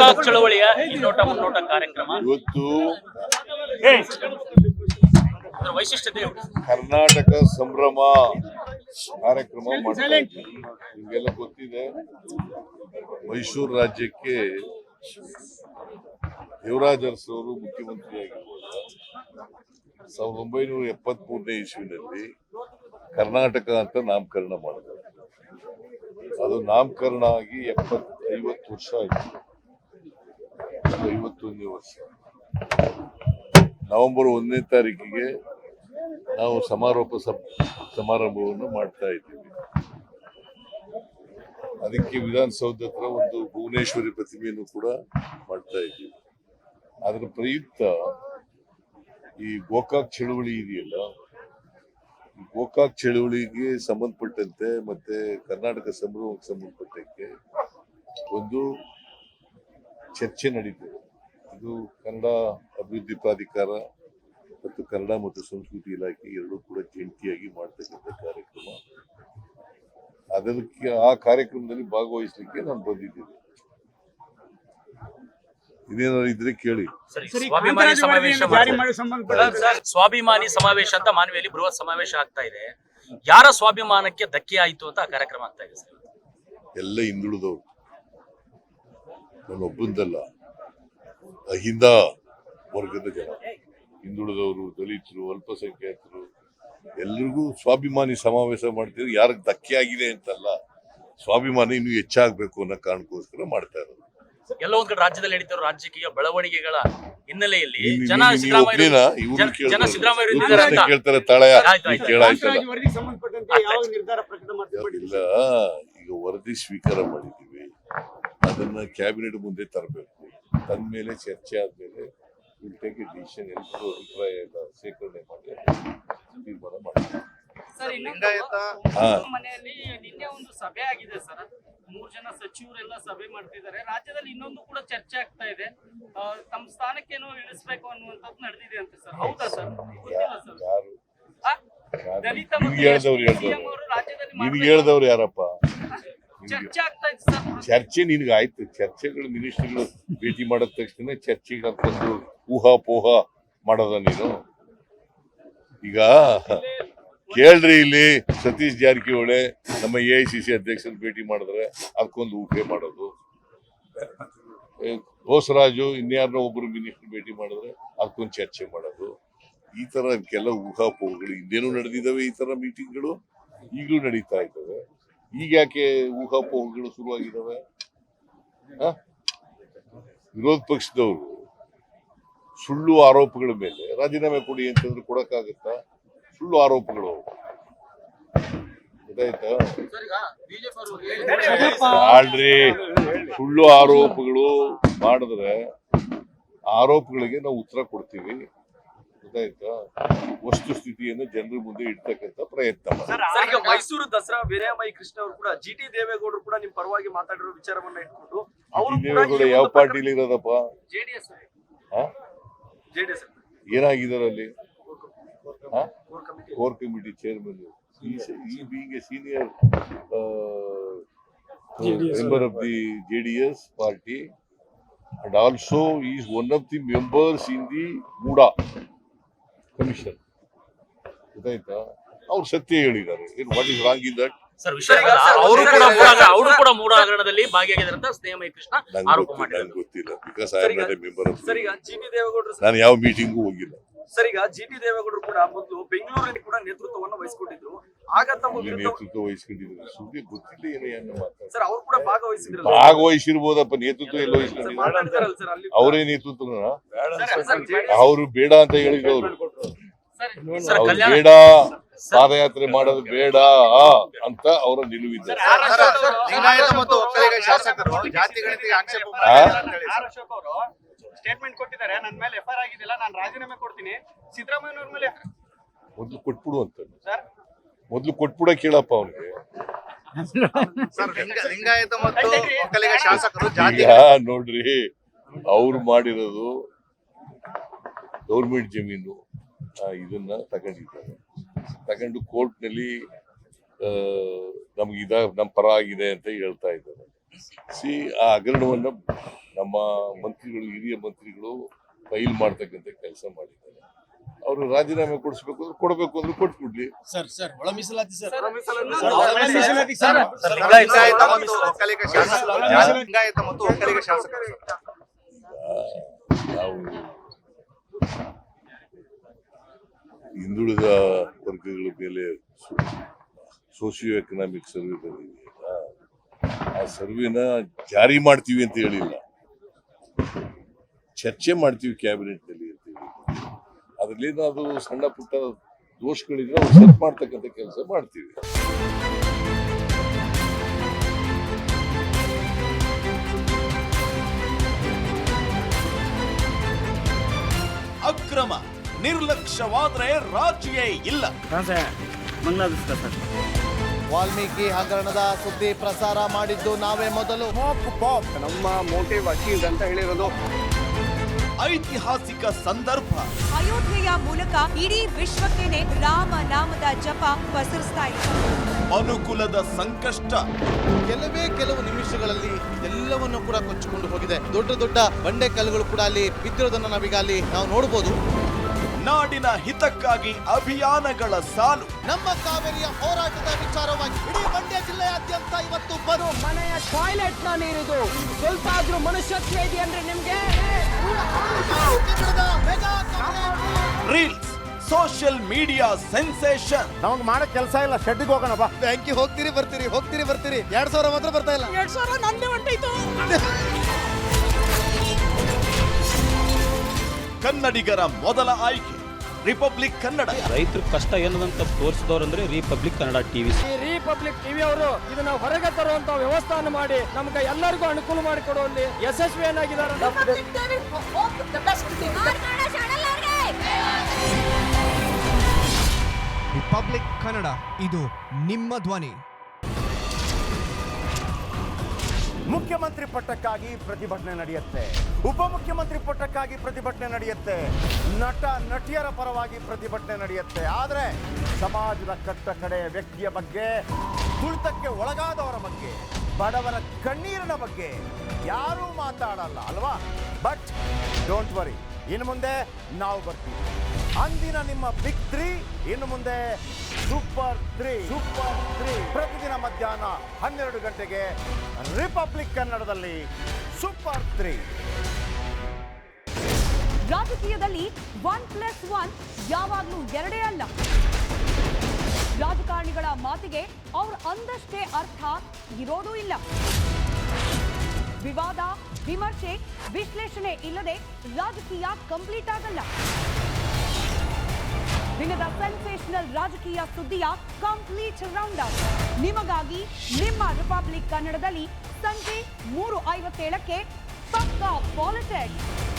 ಗೋಕಾಕ್ ಚಳವಳಿಯ ಹಿನ್ನೋಟ ಮುನ್ನೋಟ ಕಾರ್ಯಕ್ರಮ. ಇವತ್ತು ವೈಶಿಷ್ಟ್ಯತೆ ಕರ್ನಾಟಕ ಸಂಭ್ರಮ ಕಾರ್ಯಕ್ರಮ ಮಾಡ್ತಾ ನಿಮ್ಗೆಲ್ಲ ಗೊತ್ತಿದೆ ಮೈಸೂರು ರಾಜ್ಯಕ್ಕೆ ದೇವರಾಜ ಅರಸವರು ಅವರು ಮುಖ್ಯಮಂತ್ರಿಯಾಗಿರುವಾಗ ಸಾವಿರದ ಒಂಬೈನೂರ ಎಪ್ಪತ್ತ್ ಮೂರನೇ ಇಸ್ವಿನಲ್ಲಿ ಕರ್ನಾಟಕ ಅಂತ ನಾಮಕರಣ ಮಾಡಿದ್ರು. ಅದು ನಾಮಕರಣ ಆಗಿ ಎಪ್ಪತ್ ಐವತ್ತು ವರ್ಷ ಆಯ್ತು. ಐವತ್ತೊಂದನೇ ವರ್ಷ. ನವೆಂಬರ್ ಒಂದನೇ ತಾರೀಕಿಗೆ ನಾವು ಸಮಾರೋಪ ಸಮಾರಂಭವನ್ನು ಮಾಡ್ತಾ ಇದ್ದೀವಿ. ಅದಕ್ಕೆ ವಿಧಾನಸೌಧ ಹತ್ರ ಒಂದು ಭುವನೇಶ್ವರಿ ಪ್ರತಿಮೆಯನ್ನು ಕೂಡ ಮಾಡ್ತಾ ಇದ್ದೀವಿ. ಅದರ ಪ್ರಯುಕ್ತ ಈ ಗೋಕಾಕ್ ಚಳುವಳಿ ಇದೆಯಲ್ಲ, ಈ ಗೋಕಾಕ್ ಚಳುವಳಿಗೆ ಸಂಬಂಧಪಟ್ಟಂತೆ ಮತ್ತೆ ಕರ್ನಾಟಕ ಸಂಭ್ರಮಕ್ಕೆ ಸಂಬಂಧಪಟ್ಟಂತೆ ಒಂದು ಚರ್ಚೆ ನಡೀತದೆ. ಇದು ಕನ್ನಡ ಅಭಿವೃದ್ಧಿ ಪ್ರಾಧಿಕಾರ ಮತ್ತು ಕನ್ನಡ ಮತ್ತು ಸಂಸ್ಕೃತಿ ಇಲಾಖೆ ಎರಡೂ ಕೂಡ ಜಂಟಿಯಾಗಿ ಮಾಡ್ತಕ್ಕಂಥ ಕಾರ್ಯಕ್ರಮ. ಅದಕ್ಕೆ ಆ ಕಾರ್ಯಕ್ರಮದಲ್ಲಿ ಭಾಗವಹಿಸಲಿಕ್ಕೆ ನಾನು ಬಂದಿದ್ದೀನಿ. ಇನ್ನೇನಾದ್ರು ಇದ್ರೆ ಕೇಳಿ. ಸರಿ ಸರಿ, ಸ್ವಾಭಿಮಾನಿ ಸಮಾವೇಶ ಅಂತ ಮಾನವಿಯಲ್ಲಿ ಬೃಹತ್ ಸಮಾವೇಶ ಆಗ್ತಾ ಇದೆ. ಯಾರ ಸ್ವಾಭಿಮಾನಕ್ಕೆ ಧಕ್ಕೆ ಆಯ್ತು ಅಂತ ಆ ಕಾರ್ಯಕ್ರಮ ಆಗ್ತಾ ಇದೆ ಸರ್? ಎಲ್ಲ ಹಿಂದುಳಿದವರು. ನಾನೊಬ್ಬಂದಲ್ಲ. ಅಹಿಂದ ವರ್ಗದ ಜನ. ಹಿಂದುಳಿದವರು ದಲಿತರು ಅಲ್ಪಸಂಖ್ಯಾತರು ಎಲ್ರಿಗೂ ಸ್ವಾಭಿಮಾನಿ ಸಮಾವೇಶ ಮಾಡ್ತಿದ್ರು ಯಾರಿಗೆ ಧಕ್ಕೆ ಆಗಿದೆ ಅಂತಲ್ಲ ಸ್ವಾಭಿಮಾನ ಇನ್ನೂ ಹೆಚ್ಚಾಗಬೇಕು ಅನ್ನೋ ಕಾರಣಕ್ಕೋಸ್ಕರ ಮಾಡ್ತಾ ಇರೋದು. ಎಲ್ಲ ಒಂದ್ ಕಡೆ ರಾಜ್ಯದಲ್ಲಿ ನಡೀತಿರೋ ರಾಜಕೀಯ ಬೆಳವಣಿಗೆಗಳ ಹಿನ್ನೆಲೆಯಲ್ಲಿ ನೀನು- ಜನ ಸಿದ್ದರಾಮಯ್ಯ ಕೇಳ್ತಾರೆ. ತಾಳಯ. ಈಗ ವರದಿ ಸ್ವೀಕಾರ ಮಾಡಿದ್ದೀವಿ. ಅದನ್ನ ಕ್ಯಾಬಿನೆಟ್ ಮುಂದೆ ತರಬೇಕು. ತಂದ ಮೇಲೆ ಚರ್ಚೆ ಆದಮೇಲೆ ವಿಲ್ ಟೇಕ್ ಎ ಡಿಸಿಷನ್ ಎಲ್ಲರೂ ಅಭಿಪ್ರಾಯ ಎಲ್ಲ ಸೇಕರಣೆ ಮಾಡಿ ತೀರ್ಮಾನ ಮಾಡ್ತೀವಿ. ಸರ್. ಮನೆಯಲ್ಲಿ ನಿನ್ನೆ ಒಂದು ಸಭೆ ಆಗಿದೆ ಸರ್. ಮೂರ್ ಜನ ಸಚಿವರೆಲ್ಲ ಸಭೆ ಮಾಡ್ತಿದ್ದಾರೆ. ರಾಜ್ಯದಲ್ಲಿ ಇನ್ನೊಂದು ಕೂಡ ಚರ್ಚೆ ಆಗ್ತಾ ಇದೆ. ತಮ್ಮ ಸ್ಥಾನಕ್ಕೇನೋ ಇಳಿಸ್ಬೇಕು ಅನ್ನುವಂಥದ್ದು ನಡೆದಿದೆ ಅಂತ ಸರ್. ಹೌದಾ ಸರ್? ಗೊತ್ತಿಲ್ಲ? ದಲಿತ ಹೇಳ್ದವ್ರು ರಾಜ್ಯದಲ್ಲಿ ಯಾರಪ್ಪ? ಚರ್ಚೆ ಆಗ್ತಾ ಚರ್ಚೆ ನಿನ್ಗೆ ಆಯ್ತು. ಚರ್ಚೆಗಳು ಮಿನಿಸ್ಟ್ರಿಗಳು ಭೇಟಿ ಮಾಡಿದ ತಕ್ಷಣ ಚರ್ಚೆಗೆ ಹಾಕೊಂಡು ಊಹಾಪೋಹ ಮಾಡೋದ ನೀನು? ಈಗ ಕೇಳ್ರಿ ಇಲ್ಲಿ ಸತೀಶ್ ಜಾರಕಿಹೊಳಿ ನಮ್ಮ ಎ ಐ ಸಿ ಸಿ ಅಧ್ಯಕ್ಷರ ಭೇಟಿ ಮಾಡಿದ್ರೆ ಅದಕ್ಕೊಂದು ಊಹೆ ಮಾಡೋದು. ಹೋಸರಾಜು ಬೋಸರಾಜು ಇನ್ಯಾರನ್ನೋ ಒಬ್ರು ಮಿನಿಸ್ಟರ್ ಭೇಟಿ ಮಾಡಿದ್ರೆ ಅದಕ್ಕೊಂದು ಚರ್ಚೆ ಮಾಡೋದು. ಈ ತರ ಕೆಲ ಊಹಾಪೋಹಗಳು ಹಿಂದೇನು ನಡೆದಿದ್ದಾವೆ ಈ ತರ ಮೀಟಿಂಗ್ಗಳು ಈಗಲೂ ನಡೀತಾ ಇದ್ದಾವೆ. ಈಗ ಯಾಕೆ ಊಹಾಪೋಹಗಳು ಶುರುವಾಗಿದ್ದಾವೆ? ವಿರೋಧ ಪಕ್ಷದವರು ಸುಳ್ಳು ಆರೋಪಗಳ ಮೇಲೆ ರಾಜೀನಾಮೆ ಕೊಡಿ ಅಂತಂದ್ರೆ ಕೊಡಕ್ಕಾಗತ್ತಾ? ಸುಳ್ಳು ಆರೋಪಗಳು. ಆಳ್ರಿ, ಸುಳ್ಳು ಆರೋಪಗಳು ಮಾಡಿದ್ರೆ ಆರೋಪಗಳಿಗೆ ನಾವು ಉತ್ತರ ಕೊಡ್ತೀವಿ. ಗೊತ್ತಾಯ್ತಾ ವಸ್ತು ಸ್ಥಿತಿಯನ್ನು ಜನರ ಮುಂದೆ ಇಡ್ತಕ್ಕಂಥ ಪ್ರಯತ್ನ. ಸರ್ ಈಗ ಮೈಸೂರು ದಸರಾ ವೀರಮೈ ಕೃಷ್ಣ ಅವರು ಕೂಡ ಜಿ ಟಿ ದೇವೇಗೌಡರು ಕೂಡ ನಿಮ್ ಪರವಾಗಿ ಮಾತಾಡಿರೋ ವಿಚಾರವನ್ನ ಇಟ್ಕೊಂಡು ಅವರು ದೇವೇಗೌಡ ಯಾವ ಪಾರ್ಟಿಲಿ ಇರೋದಪ್ಪ? ಜೆಡಿಎಸ್? ಜೆಡಿಎಸ್ ಏನಾಗಿದ್ದಾರೆ ಅಲ್ಲಿ ಕೋರ್ ಕಮಿಟಿ. ಚೇರ್ಮನ್ ಈ being senior member of the J D S party and also is one of the members in the MUDA. Commission ಗೊತ್ತಾಯ್ತಾ? ಅವ್ರು ಸತ್ಯ ಹೇಳಿದ್ದಾರೆ. What is wrong in that sir ವಿಷಯ sir, ಅವರು ಕೂಡ ಅವರು ಕೂಡ ಮೂಡ ಹಗರಣದಲ್ಲಿ ಭಾಗಿಯಾಗಿದ್ದಾರೆ ಅಂತ ಸ್ನೇಹಮಯ ಕೃಷ್ಣ ಆರೋಪ ಗೊತ್ತಿಲ್ಲ ಮಾಡಿದ್ದಾರೆ. ನಂಗೆ ಗೊತ್ತಿಲ್ಲ ಬಿಕಾಸ್ ಐ ಆಮ್ ಈಗ- not a member of sir ಈಗ ಜಿ ಟಿ ದೇವೇಗೌಡರು ನಾನು ಯಾವ ಮೀಟಿಂಗ್ ಹೋಗಿಲ್ಲ. ಸರ್ ಈಗ ಜಿ ಟಿ ದೇವೇಗೌಡರು ಕೂಡ ಮೊದಲು ಬೆಂಗಳೂರಲ್ಲಿ ಕೂಡ ನೇತೃತ್ವವನ್ನು ವಹಿಸಿಕೊಂಡಿದ್ರು. ಆಗ ತಮ್ಮ ವಿರುದ್ಧ ನೇತೃತ್ವ ವಹಿಸ್ಕೊಂಡಿದ್ರು ಸುದ್ದಿ ಗೊತ್ತಿಲ್ಲ ಏನೋ ಏನು ಸರ್ ಅವರು ಕೂಡ ಭಾಗವಹಿಸಿದ್ರು ಭಾಗವಹಿಸಿರ್ಬೋದಪ್ಪ ನೇತೃತ್ವ ಎಲ್ಲ ವಹಿಸಿಕೊಂಡಿದ್ರು ಅವರೇ JDS ಅವರು ಬೇಡ ಅಂತ ಹೇಳಿದ್ರು ಅವ್ರು. ಬೇಡ ಪಾದಯಾತ್ರೆ ಮಾಡೋದು ಬೇಡ ಅಂತ ಅವರ ನಿಲುವಿದ್ದಾರೆ ಲಿಂಗಾಯತ ಮತ್ತು ಒಕ್ಕಲಿಗ ಶಾಸಕರು ಜಾತಿ ಗಣತಿಗೆ ಆಕ್ಷೇಪ ಆ? ಅಂತ ಹೇಳಿ ಆರ್ ಅವರು ಸ್ಟೇಟ್ಮೆಂಟ್ ಕೊಟ್ಟಿದ್ದಾರೆ ನನ್ನ ಮೇಲೆ ಎಫ್ ಐಆರ್ ಆಗಿದ್ದಿಲ್ಲ ನಾನು ರಾಜೀನಾಮೆ ಕೊಡ್ತೀನಿ. ಸಿದ್ದರಾಮಯ್ಯನವ್ರ ಮೇಲೆ ಮೊದ್ಲು ಕೊಟ್ಬಿಡು ಅಂತ ಸರ್. ಮೊದ್ಲು ಕೊಟ್ಬಿಡ ಕೇಳಪ್ಪ ಅವನಿಗೆ. ಸರ್ ಲಿಂಗ- ಮತ್ತು ಒಕ್ಕಲಿಗ ಶಾಸಕರು ಜಾತಿ ಈಗ ನೋಡ್ರಿ ಅವ್ರು ಮಾಡಿರೋದು ಗೌರ್ಮೆಂಟ್ ಜಮೀನು. ಇದನ್ನ ತಗೊಂಡಿದ್ದಾರೆ. ತಗೊಂಡು ಕೋರ್ಟ್ನಲ್ಲಿ ನಮ್ಗೆ ಇದ ನಮ್ಮ ಪರ ಆಗಿದೆ ಅಂತ ಹೇಳ್ತಾ ಇದ್ದಾರೆ. ಸಿ ಆ ಹಗರಣವನ್ನ ನಮ್ಮ ಮಂತ್ರಿಗಳು ಹಿರಿಯ ಮಂತ್ರಿಗಳು ಫೈಲ್ ಮಾಡ್ತಕ್ಕಂತ ಕೆಲಸ ಮಾಡಿದ್ದಾರೆ. ಅವರು ರಾಜೀನಾಮೆ ಕೊಡಿಸ್ಬೇಕು ಅಂದ್ರೆ ಕೊಡಬೇಕು ಅಂದ್ರೆ ಕೊಟ್ಬಿಡ್ಲಿ. ಸರ್ ಸರ್ ಒಳ ಮೀಸಲಾತಿ ಸರ್. ಲಿಂಗಾಯತ ಮತ್ತು ಒಕ್ಕಲಿಗ ಶಾಸಕರು. ನಾವು ಹಿಂದುಳಿದ ವರ್ಗಗಳ ಮೇಲೆ ಸೋಶಿಯೋ ಎಕನಾಮಿಕ್ ಸರ್ವೆ ಬಂದಿದೆಯಲ್ಲ, ಆ ಸರ್ವೆನ ಜಾರಿ ಮಾಡ್ತೀವಿ ಅಂತ ಹೇಳಿಲ್ಲ. ಚರ್ಚೆ ಮಾಡ್ತೀವಿ ಕ್ಯಾಬಿನೆಟ್ನಲ್ಲಿ ಅಂತ ಹೇಳಿ ಅದ್ರಲ್ಲಿ ಸಣ್ಣ ಪುಟ್ಟ ದೋಷಗಳಿದ್ರೆ ಸೆಟ್ ಮಾಡ್ತಕ್ಕಂಥ ಕೆಲಸ ಮಾಡ್ತೀವಿ. ಅಕ್ರಮ. ನಿರ್ಲಕ್ಷ್ಯವಾದ್ರೆ ರಾಜಿಯೇ ಇಲ್ಲ. ವಾಲ್ಮೀಕಿ ಹಗರಣದ ಸುದ್ದಿ ಪ್ರಸಾರ ಮಾಡಿದ್ದು ನಾವೇ ಮೊದಲು. ನಮ್ಮ ಮೋಟಿವ್ ಅಚೀವ್ ಅಂತ ಹೇಳಿರೋದು. ಐತಿಹಾಸಿಕ ಸಂದರ್ಭ. ಅಯೋಧ್ಯೆಯ ಮೂಲಕ ಇಡೀ ವಿಶ್ವಕ್ಕೇನೆ ರಾಮ ನಾಮದ ಜಪ ಪಸರಿಸ್ತಾ ಇದೆ. ಅನುಕೂಲದ ಸಂಕಷ್ಟ. ಕೆಲವೇ ಕೆಲವು ನಿಮಿಷಗಳಲ್ಲಿ ಎಲ್ಲವನ್ನು ಕೂಡ ಕೊಚ್ಚಿಕೊಂಡು ಹೋಗಿದೆ. ದೊಡ್ಡ ದೊಡ್ಡ ಬಂಡೆ ಕಲ್ಲುಗಳು ಕೂಡ ಅಲ್ಲಿ ಬಿದ್ದಿರೋದನ್ನ ನಾವೀಗ ಅಲ್ಲಿ ನಾವು ನೋಡಬಹುದು ನಾಡಿನ ಹಿತಕ್ಕಾಗಿ ಅಭಿಯಾನಗಳ ಸಾಲು. ನಮ್ಮ ಕಾವೇರಿಯ ಹೋರಾಟದ ವಿಚಾರವಾಗಿ ಇಡೀ ಮಂಡ್ಯ ಜಿಲ್ಲೆಯಾದ್ಯಂತ ಇವತ್ತು ಬರು ಮನೆಯ ಟಾಯ್ಲೆಟ್ನ ನೀರಿದು. ಸ್ವಲ್ಪ ಆದ್ರೂ ಮನುಷ್ಯತ್ವ ಇದೆ ಅಂದ್ರೆ ನಿಮ್ಗೆ? ರೀಲ್ಸ್ ಸೋಷಿಯಲ್ ಮೀಡಿಯಾ ಸೆನ್ಸೇಷನ್ ನಮ್ಗೆ ಮಾಡೋ ಕೆಲಸ ಇಲ್ಲ ಶೆಡ್ಗೆ ಹೋಗೋಣ ಬಾ. ಬ್ಯಾಂಕಿಗೆ ಹೋಗ್ತೀರಿ ಬರ್ತೀರಿ ಹೋಗ್ತೀರಿ ಬರ್ತೀರಿ. ಎರಡ್ ಸಾವಿರ ಮಾತ್ರ ಬರ್ತಾ ಇಲ್ಲ. ಎರಡ್ ಸಾವಿರ ನಂದೇ ಹೊಂಟೈತು ಕನ್ನಡಿಗರ ಮೊದಲ ಆಯ್ಕೆ ರಿಪಬ್ಲಿಕ್ ಕನ್ನಡ. ರೈತರು ಕಷ್ಟ ಏನದಂತ ತೋರಿಸಿದವ್ರಂದ್ರೆ ರಿಪಬ್ಲಿಕ್ ಕನ್ನಡ ಟಿವಿ. ಈ ರಿಪಬ್ಲಿಕ್ ಟಿವಿ ಅವರು ಇದನ್ನ ಹೊರಗೆ ತರುವಂತ ವ್ಯವಸ್ಥಾನ ಮಾಡಿ ನಮ್ಗೆ ಎಲ್ಲರಿಗೂ ಅನುಕೂಲ ಮಾಡಿಕೊಡುವಲ್ಲಿ ಯಶಸ್ವಿಯನ್ನಾಗಿದ್ದಾರೆ ರಿಪಬ್ಲಿಕ್ ಕನ್ನಡ ಇದು ನಿಮ್ಮ ಧ್ವನಿ. ಮುಖ್ಯಮಂತ್ರಿ ಪಟ್ಟಕ್ಕಾಗಿ ಪ್ರತಿಭಟನೆ ನಡೆಯುತ್ತೆ. ಉಪಮುಖ್ಯಮಂತ್ರಿ ಪಟ್ಟಕ್ಕಾಗಿ ಪ್ರತಿಭಟನೆ ನಡೆಯುತ್ತೆ. ನಟ, ನಟಿಯರ ಪರವಾಗಿ ಪ್ರತಿಭಟನೆ ನಡೆಯುತ್ತೆ. ಆದರೆ ಸಮಾಜದ ಕಟ್ಟ ಕಡೆ ವ್ಯಕ್ತಿಯ ಬಗ್ಗೆ, ತುಳಿತಕ್ಕೆ ಒಳಗಾದವರ ಬಗ್ಗೆ, ಬಡವರ ಕಣ್ಣೀರಿನ ಬಗ್ಗೆ ಯಾರೂ ಮಾತಾಡಲ್ಲ, ಅಲ್ವಾ? ಬಟ್ ಡೋಂಟ್ ವರಿ ಇನ್ನು ಮುಂದೆ ನಾವು ಬರ್ತೀವಿ. ಅಂದಿನ ನಿಮ್ಮ ಬಿಗ್ ತ್ರೀ ಇನ್ನು ಮುಂದೆ ಸೂಪರ್ ತ್ರೀ ಸೂಪರ್ ತ್ರೀ ಪ್ರತಿದಿನ ಮಧ್ಯಾಹ್ನ ಹನ್ನೆರಡು ಗಂಟೆಗೆ ರಿಪಬ್ಲಿಕ್ ಕನ್ನಡದಲ್ಲಿ ಸೂಪರ್ ತ್ರೀ ರಾಜಕೀಯದಲ್ಲಿ ಒನ್ ಪ್ಲಸ್ ಒನ್ ಯಾವಾಗ್ಲೂ ಎರಡೇ ಅಲ್ಲ. ರಾಜಕಾರಣಿಗಳ ಮಾತಿಗೆ ಅವ್ರ ಅಂದಷ್ಟೇ ಅರ್ಥ ಇರೋದೂ ಇಲ್ಲ. ವಿವಾದ, ವಿಮರ್ಶೆ, ವಿಶ್ಲೇಷಣೆ ಇಲ್ಲದೆ ರಾಜಕೀಯ ಕಂಪ್ಲೀಟ್ ಆಗಲ್ಲ. ದಿನದ ಸೆನ್ಸೇಷನಲ್ ರಾಜಕೀಯ ಸುದ್ದಿಯ ಕಂಪ್ಲೀಟ್ ರೌಂಡ್ ಅಪ್ ನಿಮಗಾಗಿ ನಿಮ್ಮ ರಿಪಬ್ಲಿಕ್ ಕನ್ನಡದಲ್ಲಿ ಸಂಜೆ ಮೂರು ಐವತ್ತೇಳಕ್ಕೆ ಪಕ್ಕಾ ಪಾಲಿಟಿಕ್ಸ್